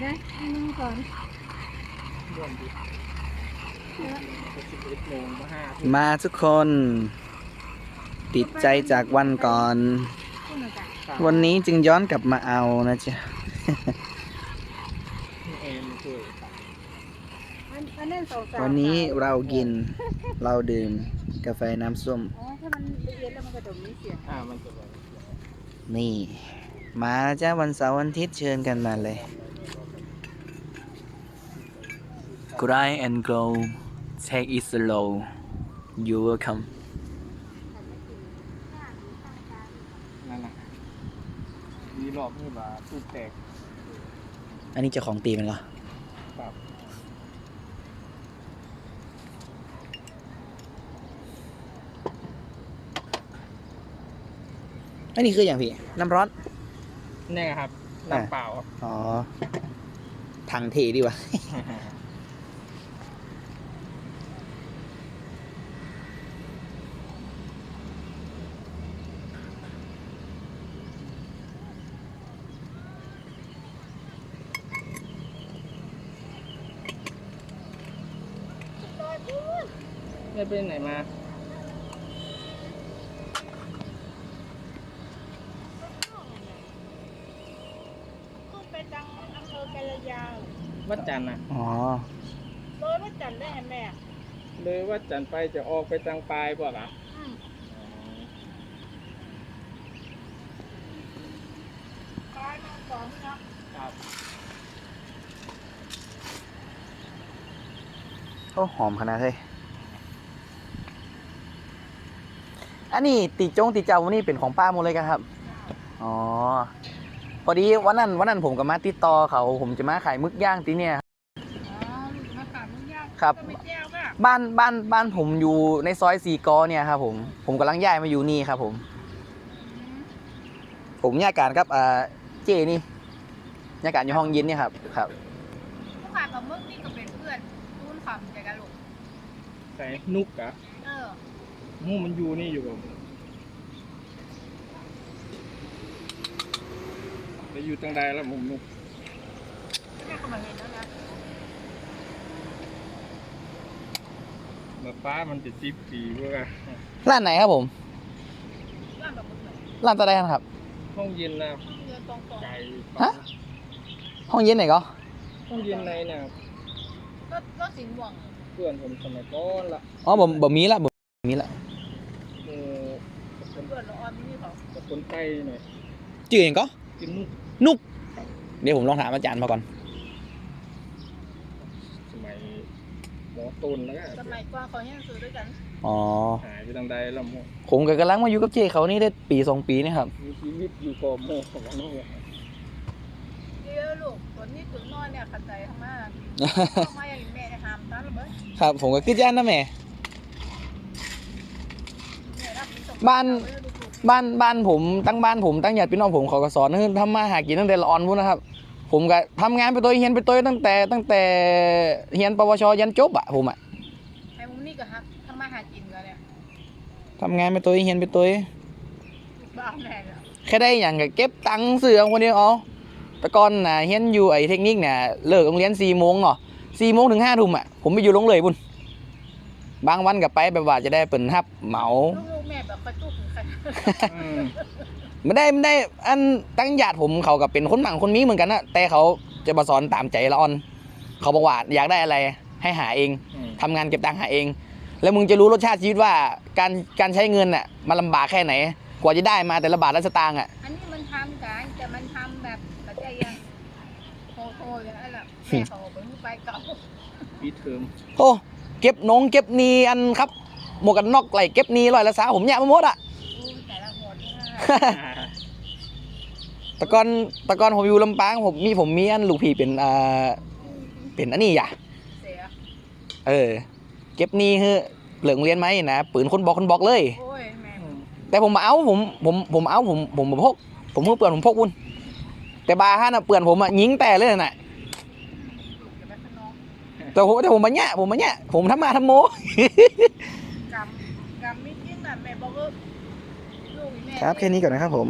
ได้นั่งก่อนร่วมดิสิบเอ็ดโมงมาห้ามาทุกคน ติดใจจากวันก่อน พูดหน่อยจ้ะวันนี้จึงย้อนกลับมาเอานะจ๊ะเอ็มช่วยอันอันนั้นสองสามวันนี้เรากิน เราดื่มกาแฟน้ำส้ม อ๋อถ้ามันละเอียดแล้วมันกระดมมีเสียงอ่ามันจะแบบนี่ มาแล้วจ้าวันเสาร์วันอาทิตย์เชิญกันมาเลย Grind and go take it slow you welcome นั่นแหละมีรอบนี่บาตู้แตกอันนี้เจะของตีมันเหรอครับอันนี้คืออย่างพี่ น้ำร้อน นี่ครับอ่าน้ำเปล่าครับ อ๋อ ทางเทดีกว่า ไม่ไปไหนมา ขึ้นไปจังอำเภอแกระยาววัดจันทร์นะอ๋อ เลยว่าจันได้แม่เลยวัดจันทร์ไปจะออกไปทางปลายป่ะล่ะอืมปลายมาสองเนาะครับโอ้หอมขนาดเลย อันนี้ติจงติเจ้าวันนี้เป็นของป้าหมดเลยกันครับ อ๋อ พอดีวันนั้นวันนั้นผมกับมาติดต่อเขาผมจะมาขายมึกย่างที่เนี่ยอ๋อมาขายมึงย่างครับก็ไม่แจ้วป่ะบ้านบ้านบ้านผมอยู่ในซอยสีกอเนี่ยครับ ผม ผมกำลังย้ายมาอยู่นี่ครับ ผม ผมแยกการกับอ่าเจนี่แยกการอยู่ห้องเย็นเนี่ยครับ ครับผู้ขายปลาหมึกนี่ก็เป็นเพื่อนรุ่นคำใจกันลูกใส่นุกอะเออห มูมันอยู่นี่อยู่กับไปอยู่ทางใดแล้วหมุมนุกแม่ก็มาเห็นแล้วนะแบบฟ้ามันจะจิบปีเพื่อร้านไหนครับผม ร้านปลาหมึกเลยร้านตะไดครับ ห้องเย็นนะเรือตรงตรงไก่ฮะ ห้องเย็นไหนก็ห้องเย็นในเนี่ยรถรถสีม่วง เพื่อนผมสมัยก่อนละอ๋อบ่บ่มีละบ่มีละ เออกับคน เพื่ อนเราออนนี่เขากับคนไทยหน่อยจื่อเองก็กินนุกนุก เดี๋ยวผมลองถามอาจารย์มาก่อน สมัยหมอตุนแล้วก็สมัยก่อนเขายังซื้อด้วยกันอ๋อ หายไปทางใดแล้วหมดผมก็กำลังมาอยู่กับเจเขานี่ได้ปีสองปีนี่ครับ มีชีวิตอยู่กับหมอของน้องเดี๋ยวลูกคนนี้ถึงนอนเนี่ยขัดใจทั้งมากเข้ามาอย่างแม่เนี่ยหามตาระเบิดครับ ผมก็คือจ้านนะแม่ บ้าน บ้านบ้านผมตั้งบ้านผมตั้งญาติพี่น้องผมเขาก็สอนให้ทำมาหากินตั้งแต่ละออนพุ้นนะครับ ผมก็ทำงานไปตัวเฮียนไปตัวตั้งแต่ตั้งแต่เฮียนปวชยันจบอะผมอะไอ้มุมนี้ก็ฮักทำมาหากินกันเนี่ยทำงานไปตัวเฮียนไปตัวบ้าแม่เนี่ยแค่ได้อย่างก็เก็บตังค์เสือคนเดียวเอาแต่ก่อนน่ะเฮียนอยู่ไอ้เทคนิคเนี่ยเลิกโรงเรียนสี่โมงเนาะสี่โมงถึงห้าทุ่มอะผมไปอยู่โรงเลยบุญ บางวันก็ไปแบบว่าจะได้เปิ่นฮับเหมาลูกๆแม่แบบประจุถึงกันอืมไม่ได้ไม่ได้ อันตั้งญาติผมเขากับเป็นคนหมั่งคนมีเหมือนกันนะแต่เขาจะมาสอนตามใจละออน เขาบอกว่าอยากได้อะไรให้หาเองอืมทำงานเก็บตังค์หาเอง แล้วมึงจะรู้รสชาติชีวิตว่าการการใช้เงินน่ะมันลำบากแค่ไหน กว่าจะได้มาแต่ละบาทละสตางค์อะอันนี้มันทำกันแต่มันทำแบบกระจายยังโคๆอย่างนั้นแหละแม่เขาเป็นผู้ไปเก่าปีเทอมโอ้ เก็บนงเก็บหนีอันครับหมวกกันน็อกไหลเก็บหนีร้อยละสาผมแย่มาหมดอะอู้แต่ละหมดเนี่ยแต่ก่อนแต่ก่อนผมอยู่ลำปางผมมีผมมีอันลูกพี่เป็นอ่าเป็นอันนี้อย่ะเสียเออ เก็บหนีคือเหลืองเรียนไหมนะปืนคนบอกคนบอกเลยโอ้ยแม่แต่ผมมาเอาผมผมผมเอาผมผมผมพกผมเพิ่งเปื่อนผมพกวุ้นแต่บาร์ฮะน่ะเปื่อนผมอะยิงแต่เลยน่ะจะไปข้างนอก แต่ผมแต่ผมมาแยผมมาแยผมทำมาทำโม กำกำมิดยิ่แบบแม่บอกว่าครับแค่นี้ก่อนนะครับผม